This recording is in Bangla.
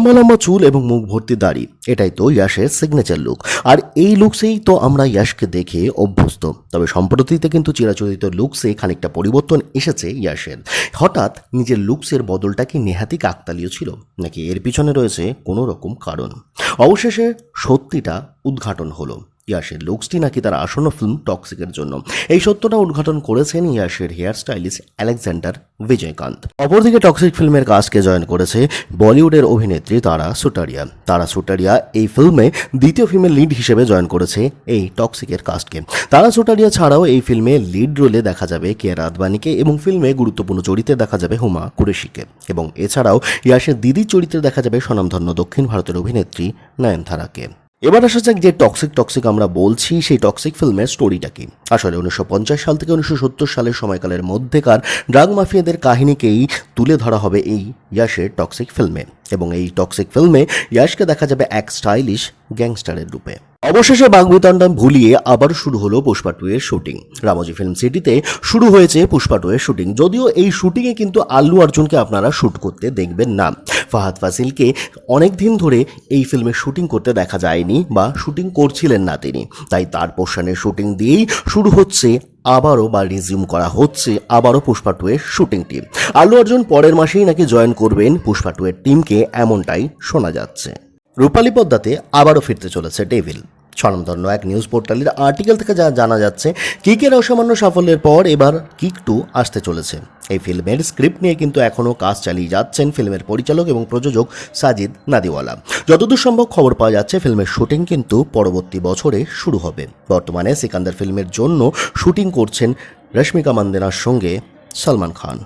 লম্বা লম্বা চুল এবং মুখ ভর্তি দাড়ি। এটাই তো ইয়াশের সিগনেচার লুক আর এই লুকসেই তো আমরা ইয়াশকে দেখে অভ্যস্ত। তবে সম্প্রতিতে কিন্তু চিরাচরিত লুকসে খানিকটা পরিবর্তন এসেছে ইয়াশের। হঠাৎ নিজের লুকসের বদলটা কি নেহাতি কাকতালীয় ছিল? নাকি এর পিছনে রয়েছে কোনো রকম কারণ? অবশেষে সত্যিটা উদ্ঘাটন হলো। ইয়াশের লুকসটি নাকি তার আসন্ন ফিল্ম টক্সিকের জন্য। এই সত্যটা উদ্ঘাটন করেছেন ইয়াশের হেয়ার স্টাইলিস্ট আলেকজান্ডার বিজয়কান্ত অপরদিকে টক্সিক ফিল্মের কাজকে জয়েন করেছে বলিউডের অভিনেত্রী তারা সুটারিয়া। তারা সুটারিয়া এই ফিল্মে দ্বিতীয় ফিল্মের লিড হিসেবে জয়েন করেছে এই টক্সিকের কাস্টকে তারা সুটারিয়া ছাড়াও এই ফিল্মে লিড রোলে দেখা যাবে কে রাধবানিকে এবং ফিল্মে গুরুত্বপূর্ণ চরিত্রে দেখা যাবে হুমা কুরেশিকে। এবং এছাড়াও ইয়াশের দিদির চরিত্রে দেখা যাবে স্বনামধন্য দক্ষিণ ভারতের অভিনেত্রী নয়নতারাকে। এবার আসা যাক যে টক্সিক টক্সিক আমরা বলছি, সেই টক্সিক ফিল্মের স্টোরিটা কি। আসলে উনিশশো পঞ্চাশ সাল থেকে উনিশশো সত্তর সালের সময়কালের মধ্যেকার ড্রাগ মাফিয়াদের কাহিনীকেই তুলে ধরা হবে এই ইয়াশের টক্সিক ফিল্মে এবং এই টক্সিক ফিল্মে ইয়াশকে দেখা যাবে এক স্টাইলিশ গ্যাংস্টারের রূপে। অবশেষে বাগবিতণ্ডা ভুলিয়ে আবার শুরু হলো পুষ্পা টু এর শুটিং রামজি ফিল্ম সিটিতে শুরু হয়েছে পুষ্পা টু এর শুটিং যদিও এই শুটিংয়ে কিন্তু আল্লু অর্জুনকে আপনারা শ্যুট করতে দেখবেন না। ফাহাদ ফাসিলকে অনেক দিন ধরে এই ফিল্মে শুটিং করতে দেখা যায়নি বা শুটিং করছিলেন না তিনি। তাই তার পোর্শনের শুটিং দিয়েই শুরু হচ্ছে আবারও বা রিজিউম করা হচ্ছে, আবারও পুষ্পা টু এর শুটিং টিম আল্লু অর্জুন পরের মাসেই নাকি জয়েন করবেন পুষ্পা টু এর টিমকে এমনটাই শোনা যাচ্ছে। রূপালী পদ্মাতে আবারও ফিরতে চলেছে ডেভিল। স্বনামধন্য এক নিউজ পোর্টালের আর্টিকেল থেকে যা জানা যাচ্ছে, কিকের অসামান্য সাফল্যের পর এবার কিক টু আসতে চলেছে। এই ফিল্মের স্ক্রিপ্ট নিয়ে কিন্তু এখনও কাজ চালিয়ে যাচ্ছেন ফিল্মের পরিচালক এবং প্রযোজক সাজিদ নাদিওয়ালা। যতদূর সম্ভব খবর পাওয়া যাচ্ছে, ফিল্মের শুটিং কিন্তু পরবর্তী বছরে শুরু হবে। বর্তমানে সিকান্দার ফিল্মের জন্য শুটিং করছেন রশ্মিকা মান্দেনার সঙ্গে সলমান খান।